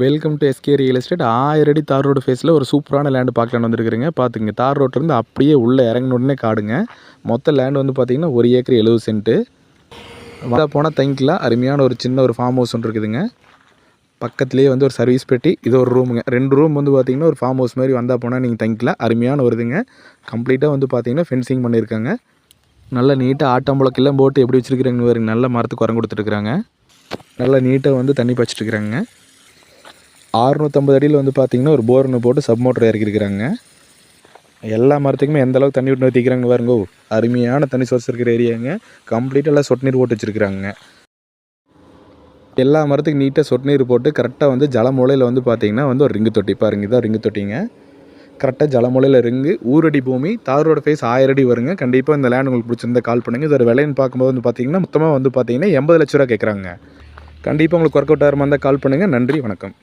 Welcome to SK real estate ஆயிரடி தார் road ஃபேஸில் ஒரு சூப்பரான லேண்டு பார்க்கலான்னு வந்துருக்குறீங்க. பார்த்துங்க தார் ரோட்லேருந்து அப்படியே உள்ளே இறங்கின உடனே காடுங்க. மொத்த லேண்ட் வந்து பார்த்திங்கன்னா ஒரு ஏக்கர் எழுபது சென்ட்டு வர போனால் தங்கிக்கலாம் அருமையான ஒரு சின்ன ஒரு ஃபார்ம் ஹவுஸ் ஒன்று இருக்குதுங்க. பக்கத்துலேயே வந்து ஒரு சர்வீஸ் பெட்டி இது ஒரு ரூமுங்க ரெண்டு ரூம் வந்து பார்த்தீங்கன்னா ஒரு ஃபார்ம் ஹவுஸ் மாதிரி வந்தால் போனால் நீங்கள் தங்கிக்கலாம் அருமையான வருதுங்க கம்ப்ளீட்டாக வந்து பார்த்தீங்கன்னா ஃபென்சிங் பண்ணியிருக்காங்க நல்லா நீட்டாக ஆட்டம்பளம் போட்டு எப்படி வச்சுருக்குறாங்க பாருங்க. நல்ல மரத்துக்கு உரம் கொடுத்துருக்குறாங்க நல்லா நீட்டாக வந்து தண்ணி பாய்ச்சிட்ருக்குறாங்க ஆறுநூற்றம்பது அடியில் வந்து பார்த்திங்கன்னா ஒரு போர்னு போட்டு சப் மோட்டர் இறக்கிருக்கிறாங்க. எல்லா மரத்துக்குமே எந்த அளவுக்கு தண்ணி விட்டு நிறுத்திக்கிறாங்க பாருங்க. அருமையான தண்ணி சோர்ஸ் இருக்கிற ஏரியாங்க கம்ப்ளீட்டாக எல்லாம் சொட்டு நீர் போட்டு வச்சுருக்குறாங்க. எல்லா மரத்துக்கும் நீட்டாக சொட்டு நீர் போட்டு கரெக்டாக வந்து ஜலமூலையில் வந்து பார்த்தீங்கன்னா வந்து ஒரு ரிங்கு தொட்டி பாருங்க. இதான் ரிங்கு தொட்டிங்க. கரெக்டாக ஜலமூலையில் ரிங்கு ஊரடி பூமி தாரோட ஃபேஸ் ஆயிரம் அடி வருங்க. கண்டிப்பாக இந்த லேண்ட் உங்களுக்கு பிடிச்சிருந்தா கால் பண்ணுங்கள் இதோட விலைன்னு பார்க்கும்போது வந்து பார்த்தீங்கன்னா மொத்தமாக வந்து பார்த்தீங்கன்னா எண்பது லட்ச ரூபா கேட்குறாங்க கண்டிப்பாக உங்களுக்கு ஒர்க் அவுட் ஆகிற மாதிரி இருந்தால் கால் பண்ணுங்கள் நன்றி வணக்கம்.